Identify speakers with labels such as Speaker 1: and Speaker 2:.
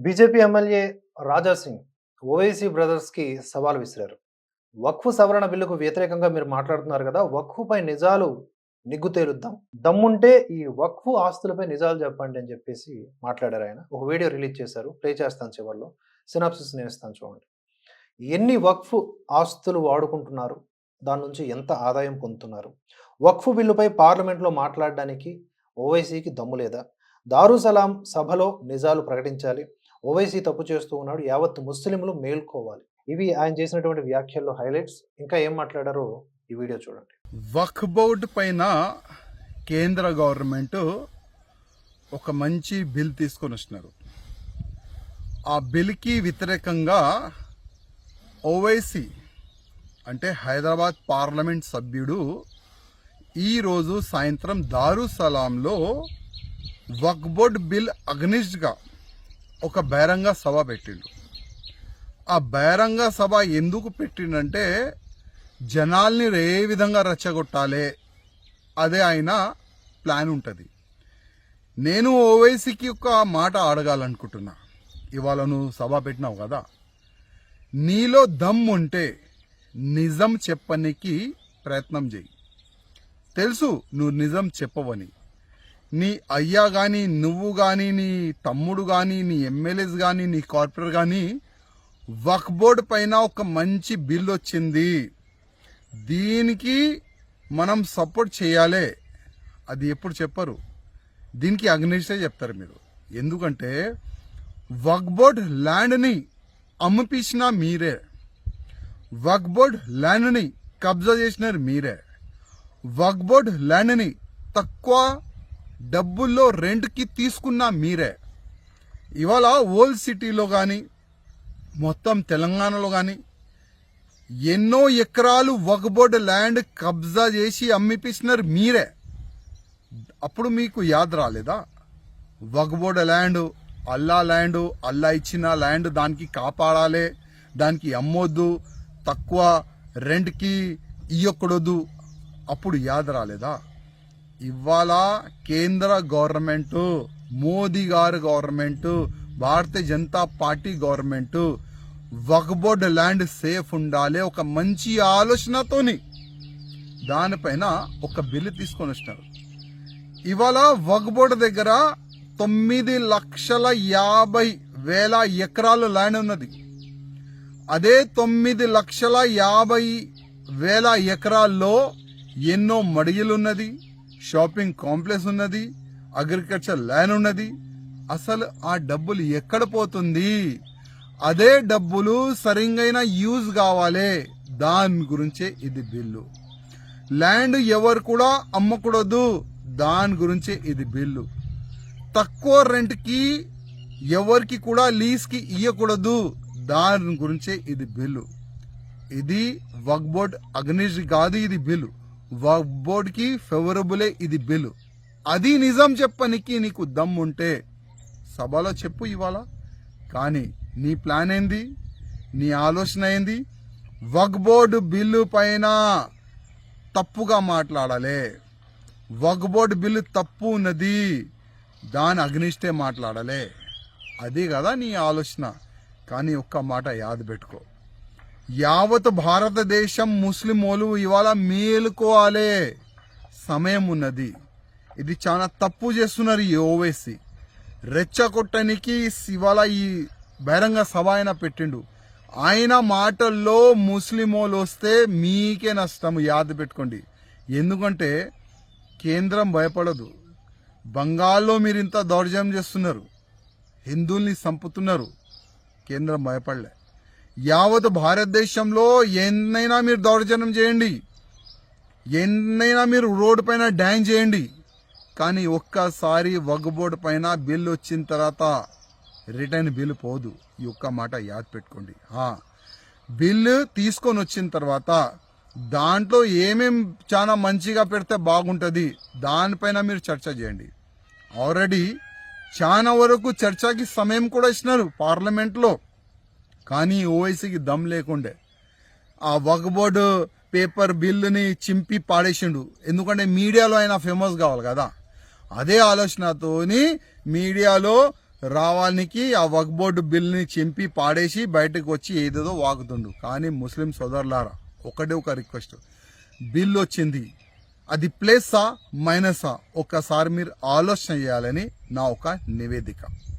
Speaker 1: BJP MLA Raja Singh Owaisi బ్రదర్స్కి సవాల్ విసిరారు. వక్ఫ్ సవరణ బిల్లుకు వ్యతిరేకంగా మీరు మాట్లాడుతున్నారు కదా వక్ఫ్పై నిజాలు నిగ్గు తేలుద్దాం. దమ్ముంటే ఈ వక్ఫ్ ఆస్తులపై నిజాలు చెప్పండి అని చెప్పేసి మాట్లాడారు ఆయన. ఒక వీడియో రిలీజ్ చేశారు. ప్లే చేస్తాను చివరిలో. సినాప్సిస్ నేను ఇస్తాను చూడండి. ఎన్ని వక్ఫ్ ఆస్తులు వాడుకుంటున్నారు? దాని నుంచి ఎంత ఆదాయం పొందుతున్నారు? వక్ఫ్ బిల్లుపై పార్లమెంట్లో మాట్లాడడానికి ఓవైసీకి దమ్ము లేదా? దారుసలాం సభలో నిజాలు ప్రకటించాలి. ఓవైసీ తప్పు చేస్తూ ఉన్నాడు యావత్ ముస్లింలు మేల్కోవాలి. ఇవి ఆయన చేసినటువంటి వ్యాఖ్యల్లో హైలైట్స్. ఇంకా ఏం మాట్లాడారో ఈ వీడియో చూడండి.
Speaker 2: వక్ బోర్డు పైన కేంద్ర గవర్నమెంట్ ఒక మంచి బిల్ తీసుకొని వచ్చినారు. ఆ బిల్కి వ్యతిరేకంగా ఓవైసీ అంటే హైదరాబాద్ పార్లమెంట్ సభ్యుడు ఈరోజు సాయంత్రం దారుసలాంలో వక్ బోర్డ్ బిల్ అగ్నిస్ట్గా ఒక బహిరంగ సభ పెట్టిండు. ఆ బహిరంగ సభ ఎందుకు పెట్టిండంటే జనాల్ని ఏ విధంగా రెచ్చగొట్టాలి అదే ఆయన ప్లాన్ ఉంటుంది. నేను ఓవైసీకి ఒక మాట అడగాలనుకుంటున్నా. ఇవాళ నువ్వు సభ పెట్టినావు కదా. నీలో దమ్ ఉంటే నిజం చెప్పనికి ప్రయత్నం చేయి. తెలుసు నువ్వు నిజం చెప్పవని. నీ అయ్యా కానీ నువ్వు కానీ నీ తమ్ముడు కానీ నీ ఎమ్మెల్యేస్ కానీ నీ కార్పొరేటర్ కానీ వక్ బోర్డు పైన ఒక మంచి బిల్ వచ్చింది. దీనికి మనం సపోర్ట్ చేయాలి. అది ఎప్పుడు చెప్పరు. దీనికి అగ్నిస్టే చెప్తారు మీరు. ఎందుకంటే వక్ బోర్డ్ ల్యాండ్ని అమ్మిపించిన మీరే. వక్ బోర్డ్ ల్యాండ్ని కబ్జా చేసినారు మీరే. వక్ బోర్డ్ ల్యాండ్ని తక్కువ డబ్బుల్లో రెంట్కి తీసుకున్న మీరే. ఇవాళ ఓల్డ్ సిటీలో కానీ మొత్తం తెలంగాణలో కానీ ఎన్నో ఎకరాలు వక్బోర్డ్ ల్యాండ్ కబ్జా చేసి అమ్మిపిస్తున్నారు మీరే. అప్పుడు మీకు యాద రాలేదా? వక్బోర్డ్ ల్యాండ్ అల్లా ల్యాండ్ అల్లా ఇచ్చిన ల్యాండ్ దానికి కాపాడాలి దానికి అమ్మొద్దు తక్కువ రెంట్కి ఇయ్యకూడదు అప్పుడు యాద రాలేదా? ఇవాళ కేంద్ర గవర్నమెంట్ మోదీ గారు government Bharatiya Janata party government Waqf board land safe ఉండాలి ఒక మంచి ఆలోచనతోని దానిపైన ఒక బిల్లు తీసుకొని వచ్చినారు. ఇవాళ వక్బోర్డ్ దగ్గర తొమ్మిది లక్షల యాభై వేల ఎకరాలు ల్యాండ్ ఉన్నది. అదే తొమ్మిది లక్షల యాభై వేల ఎకరాల్లో ఎన్నో మడియలున్నది. షాపింగ్ కాంప్లెక్స్ ఉన్నది అగ్రికల్చర్ ల్యాండ్ ఉన్నది. అసలు ఆ డబ్బులు ఎక్కడ పోతుంది? అదే డబ్బులు సరిగైన యూజ్ కావాలి. దాని గురించే ఇది బిల్లు. ల్యాండ్ ఎవరు కూడా అమ్మకూడదు. దాని గురించే ఇది బిల్లు. తక్కువ రెంట్కి ఎవరికి కూడా లీజ్కి ఇవ్వకూడదు దాని గురించే ఇది బిల్లు. ఇది వక్బోర్డ్ అగ్నిష్ కాదు ఇది బిల్లు. బోర్డ్కి ఫేవరబులే ఇది బిల్లు అది నిజం చెప్పనికి నీకు దమ్ ఉంటే సభలో చెప్పు ఇవాళ. కానీ నీ ప్లాన్ ఏంది నీ ఆలోచన ఏంది? వక్ బోర్డు బిల్లు పైన తప్పుగా మాట్లాడాలి. వక్ బోర్డు బిల్లు తప్పు ఉన్నది. దాని అగ్నిష్టే మాట్లాడాలి. అది కదా నీ ఆలోచన. కానీ ఒక్క మాట యాద పెట్టుకో. యావత్ భారతదేశం ముస్లిమోలు ఇవాళ మేలుకోవాలి సమయం ఉన్నది ఇది చాలా తప్పు చేస్తున్నారు ఈ ఓవైసీ రెచ్చగొట్టనికి ఇవాళ ఈ బహిరంగ సభ ఆయన పెట్టిండు. ఆయన మాటల్లో ముస్లిమోలు వస్తే మీకే నష్టం యాద పెట్టుకోండి. ఎందుకంటే కేంద్రం భయపడదు. బంగాల్లో మీరు ఇంత దౌర్జన్యం చేస్తున్నారు. హిందువుల్ని చంపుతున్నారు. కేంద్రం భయపడలే. యావత్ భారతదేశంలో ఎన్నైనా మీరు దౌర్జన్యం చేయండి. ఎన్నైనా మీరు రోడ్డు పైన డ్యాన్ చేయండి. కానీ ఒక్కసారి వగ్బోర్డు పైన బిల్లు వచ్చిన తర్వాత రిటర్న్ బిల్లు పోదు. ఈ ఒక్క మాట యాద్ పెట్టుకోండి. బిల్లు తీసుకొని వచ్చిన తర్వాత దాంట్లో ఏమేం చాలా మంచిగా పెడితే బాగుంటుంది దానిపైన మీరు చర్చ చేయండి. ఆల్రెడీ చాలా వరకు చర్చకి సమయం కూడా ఇచ్చినారు పార్లమెంట్లో. కానీ ఓవైసీకి దమ్ లేకుండే. ఆ వక్ బోర్డు పేపర్ బిల్లుని చింపి పాడేసిండు. ఎందుకంటే మీడియాలో ఆయన ఫేమస్ కావాలి కదా. అదే ఆలోచనతోని మీడియాలో రావానికి ఆ వక్ బోర్డు బిల్ని చింపి పాడేసి బయటకు వచ్చి ఏదేదో వాగుతుండు. కానీ ముస్లిం సోదరులారా ఒకటే ఒక రిక్వెస్ట్. బిల్ వచ్చింది. అది ప్లేసా మైనసా ఒక్కసారి మీరు ఆలోచన చేయాలని నా ఒక నివేదిక.